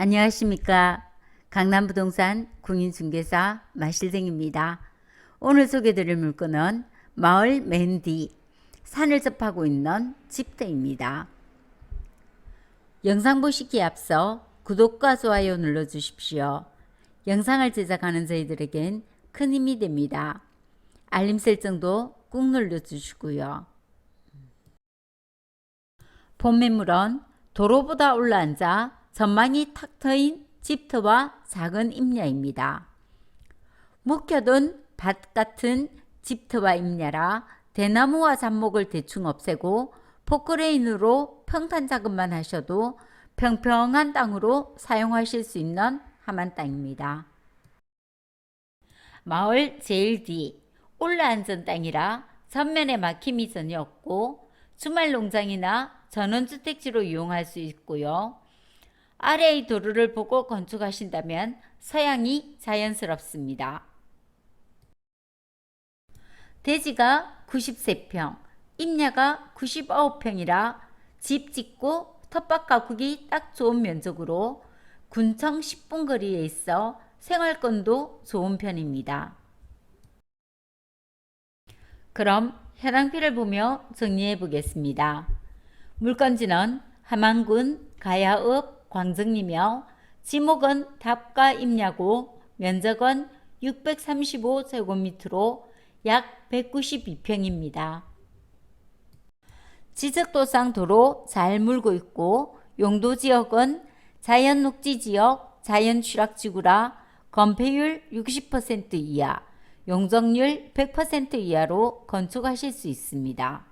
안녕하십니까. 강남부동산 공인중개사 마실댕입니다. 오늘 소개드릴 물건은 마을 맨디 산을 접하고 있는 집터입니다. 영상 보시기에 앞서 구독과 좋아요 눌러주십시오. 영상을 제작하는 저희들에겐 큰 힘이 됩니다. 알림 설정도 꾹 눌러주시고요. 본 매물은 도로보다 올라앉아 전망이 탁 트인 집터와 작은 임야입니다. 묵혀둔 밭 같은 집터와 임야라 대나무와 잡목을 대충 없애고 포크레인으로 평탄 작업만 하셔도 평평한 땅으로 사용하실 수 있는 함한 땅입니다. 마을 제일 뒤 올라앉은 땅이라 전면에 막힘이 전혀 없고 주말 농장이나 전원주택지로 이용할 수 있고요. 아래의 도로를 보고 건축하신다면 서양이 자연스럽습니다. 대지가 93평, 임야가 99평이라 집 짓고 텃밭 가꾸기 딱 좋은 면적으로 군청 10분 거리에 있어 생활권도 좋은 편입니다. 그럼 현황표를 보며 정리해 보겠습니다. 물건지는 함안군 가야읍 광정리며 지목은 답과 임야고 면적은 635제곱미터로 약 192평입니다. 지적도상 도로 잘 물고 있고 용도 지역은 자연 녹지 지역, 자연 취락 지구라 건폐율 60% 이하, 용적률 100% 이하로 건축하실 수 있습니다.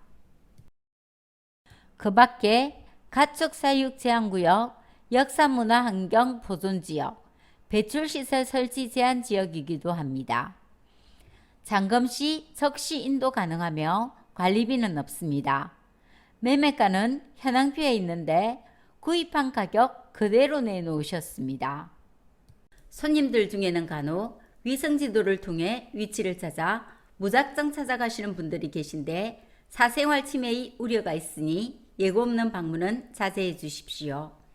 그 밖에 가축 사육 제한구역, 역사문화 환경 보존 지역, 배출시설 설치 제한 지역이기도 합니다. 잔금 시 적시 인도 가능하며 관리비는 없습니다. 매매가는 현황표에 있는데 구입한 가격 그대로 내놓으셨습니다. 손님들 중에는 간혹 위성지도를 통해 위치를 찾아 무작정 찾아가시는 분들이 계신데 사생활 침해의 우려가 있으니 예고 없는 방문은 자제해 주십시오.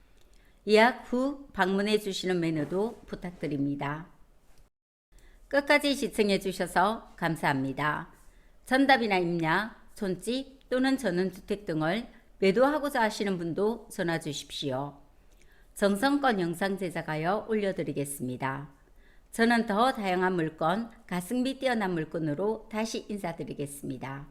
예약 후 방문해 주시는 매너도 부탁드립니다. 끝까지 시청해 주셔서 감사합니다. 전답이나 임야, 촌집 또는 전원주택 등을 매도하고자 하시는 분도 전화 주십시오. 정성껏 영상 제작하여 올려드리겠습니다. 저는 더 다양한 물건, 가성비 뛰어난 물건으로 다시 인사드리겠습니다.